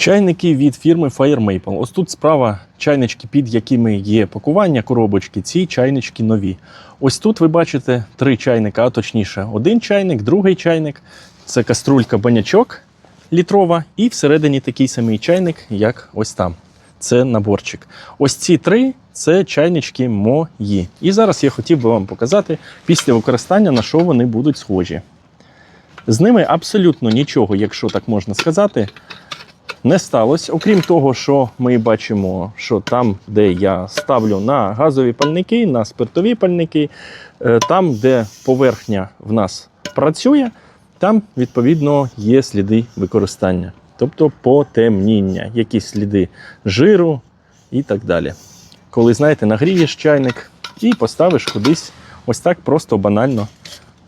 Чайники від фірми Fire Maple. Ось тут справа чайнички, під якими є пакування, коробочки. Ці чайнички нові. Ось тут ви бачите три чайника, а точніше, один чайник, другий чайник. Це каструлька банячок літрова, і всередині такий самий чайник, як ось там. Це наборчик. Ось ці три це чайнички мої. І зараз я хотів би вам показати після використання, на що вони будуть схожі. З ними абсолютно нічого, якщо так можна сказати, не сталося. Окрім того, що ми бачимо, що там, де я ставлю на газові пальники, на спиртові пальники, е, там, де поверхня в нас працює, там відповідно є сліди використання, тобто потемніння, якісь сліди жиру і так далі. Коли, знаєте, нагрієш чайник і поставиш кудись ось так просто банально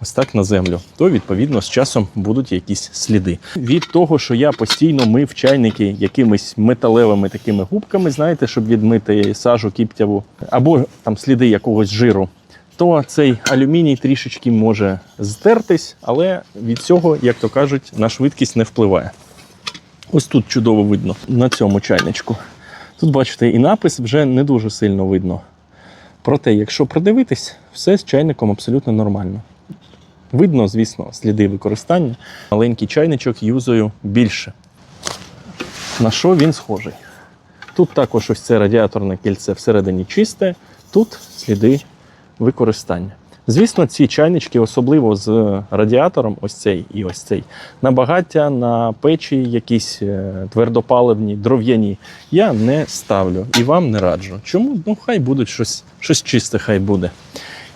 ось так на землю, то відповідно з часом будуть якісь сліди. Від того, що я постійно мив чайники якимись металевими такими губками, знаєте, щоб відмити сажу кіптяву, або там сліди якогось жиру, то цей алюміній трішечки може здертись, але від цього, як то кажуть, на швидкість не впливає. Ось тут чудово видно на цьому чайничку. Тут, бачите, і напис вже не дуже сильно видно. Проте, якщо придивитись, все з чайником абсолютно нормально. Видно, звісно, сліди використання. Маленький чайничок юзаю більше. На що він схожий? Тут також ось це радіаторне кільце всередині чисте, тут сліди використання. Звісно, ці чайнички, особливо з радіатором, ось цей і ось цей, на багаття, на печі, якісь е, твердопаливні, дров'яні, я не ставлю і вам не раджу. Чому? Ну, хай будуть щось, щось чисте, хай буде.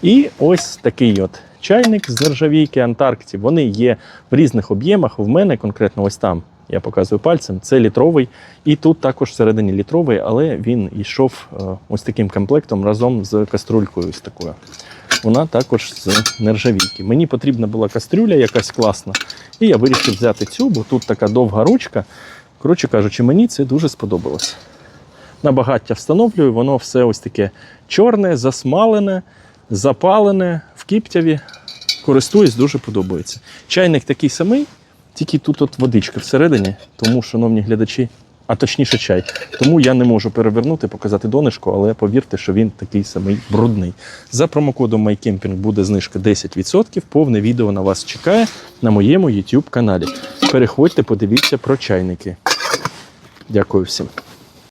І ось такий от чайник з нержавійки Антарктів. Вони є в різних об'ємах. В мене конкретно ось там. Я показую пальцем, це літровий, і тут також всередині літровий, але він йшов е, ось таким комплектом разом з каструлькою. Ось такою. Вона також з нержавійки. Мені потрібна була кастрюля якась класна, і я вирішив взяти цю, бо тут така довга ручка. Коротше кажучи, мені це дуже сподобалось. На багаття встановлюю, воно все ось таке чорне, засмалене, запалене в кіптяві. Користуюсь, дуже подобається. Чайник такий самий, тільки тут от водичка всередині, тому, шановні глядачі, а точніше чай. Тому я не можу перевернути, показати донышко, але повірте, що він такий самий брудний. За промокодом MyCamping буде знижка 10%. Повне відео на вас чекає на моєму YouTube каналі. Переходьте, подивіться про чайники. Дякую всім.